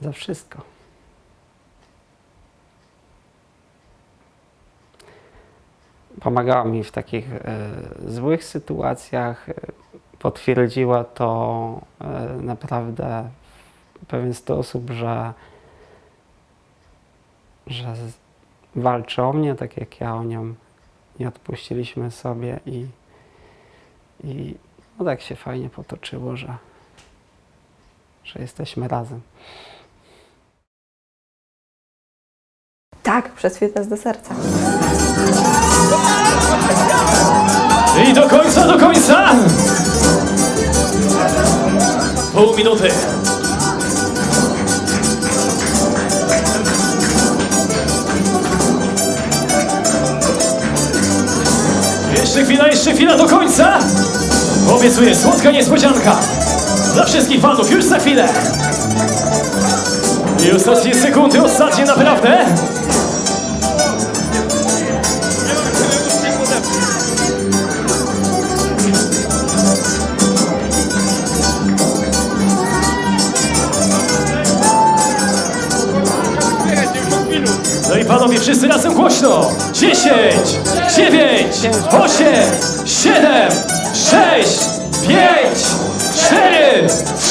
za wszystko. Pomagała mi w takich e, złych sytuacjach. Potwierdziła to e, naprawdę w pewien sposób, że, że walczy o mnie, tak jak ja o nią. Nie odpuściliśmy sobie i, i no tak się fajnie potoczyło, że, że jesteśmy razem. Tak, przez chwilę do serca. I do końca, do końca! Pół minuty. Jeszcze chwila, jeszcze chwila do końca! Obiecuję, słodka niespodzianka! Dla wszystkich fanów już za chwilę! I ostatnie sekundy, ostatnie naprawdę! No i panowie, wszyscy razem głośno! 10, 9, 8, 7, 6, 5, 4, 3,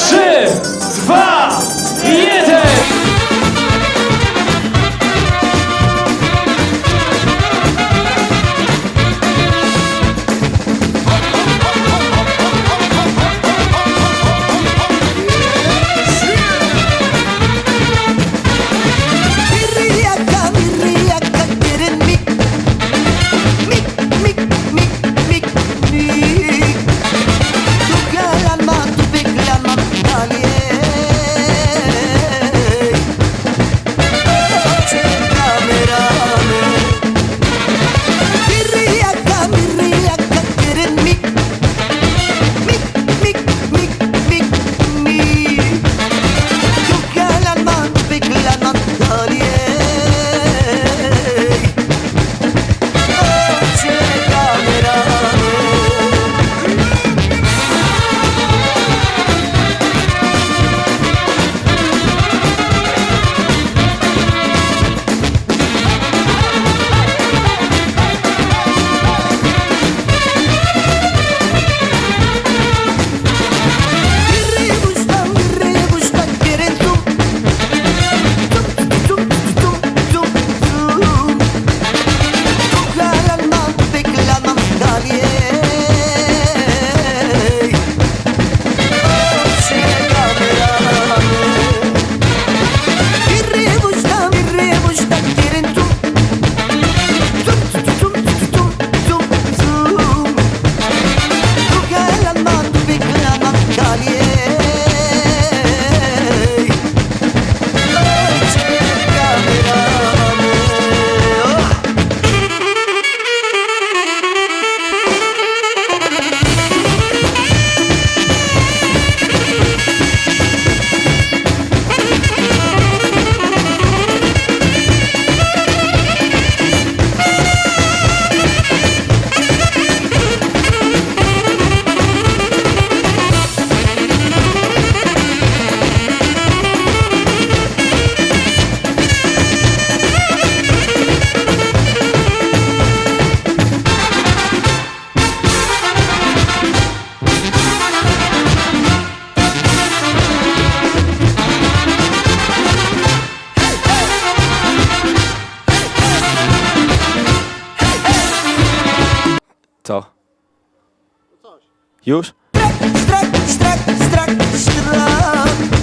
Co? Już? Strak, strak, strak, strak. Toca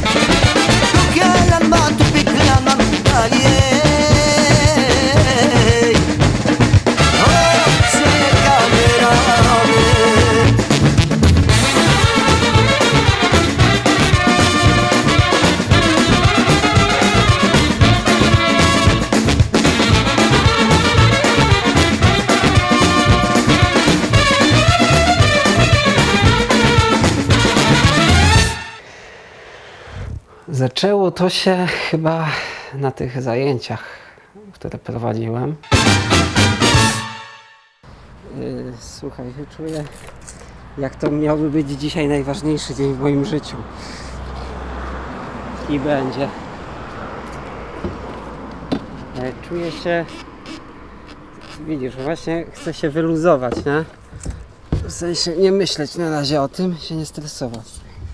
Zaczęło to się chyba na tych zajęciach, które prowadziłem. Yy, Słuchaj, czuję, jak to miałby być dzisiaj najważniejszy dzień w moim życiu. I będzie. E, Czuję się. Widzisz, właśnie chcę się wyluzować, nie? W sensie nie myśleć na razie o tym, się nie stresować.